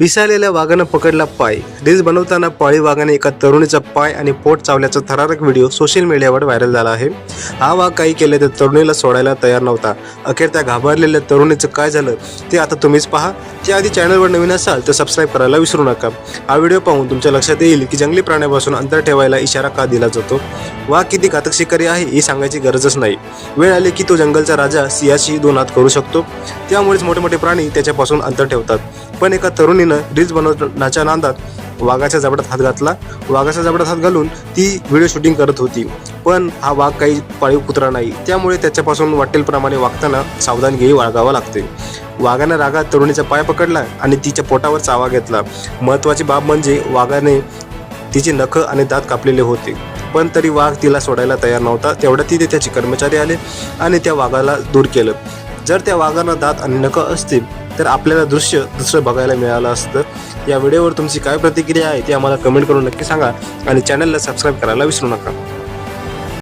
पिसाळलेल्या वाघानं पकडला पाय. रील्स बनवताना पाळी वाघाने एका तरुणीचा पाय आणि पोट चावल्याचा थरारक व्हिडिओ सोशल मीडियावर व्हायरल झाला आहे. हा वाघ काही केले तर तरुणीला सोडायला तयार नव्हता. अखेर त्या घाबरलेल्या तरुणीचं काय झालं ते आता तुम्हीच पहा. त्याआधी चॅनलवर नवीन असाल तर सबस्क्राईब करायला विसरू नका. हा व्हिडिओ पाहून तुमच्या लक्षात येईल की जंगली प्राण्यापासून अंतर ठेवायला इशारा का दिला जातो? वाघ किती घातक शिकारी आहे हे सांगायची गरजच नाही. वेळ आली की तो जंगलचा राजा सियाशी दोन हात करू शकतो. त्यामुळेच मोठे मोठे प्राणी त्याच्यापासून अंतर ठेवतात. पण एका तरुणीनं रील्स बनवण्याच्या नांदात वाघाच्या जबड्यात हात घातला. वाघाच्या जबड्यात हात घालून ती व्हिडिओ शूटिंग करत होती. पण हा वाघ काही पाळीव कुत्रा नाही. त्यामुळे त्याच्यापासून वाटेलप्रमाणे वागताना सावधानगिरी बाळगावा लागते. वाघानं रागात तरुणीचा पाय पकडला आणि तिच्या पोटावर चावा घेतला. महत्त्वाची बाब म्हणजे वाघाने तिची नखं आणि दात कापलेले होते. पण तरी वाघ तिला सोडायला तयार नव्हता. तेवढ्या तिथे त्याचे कर्मचारी आले आणि त्या वाघाला दूर केलं. जर त्या वाघांना दात आणि नखं असतील तर आपल्याला दृश्य दुसरं बघायला मिळालं असतं. या व्हिडिओवर तुमची काय प्रतिक्रिया आहे ती आम्हाला कमेंट करून नक्की सांगा आणि चॅनलला सबस्क्राईब करायला विसरू नका.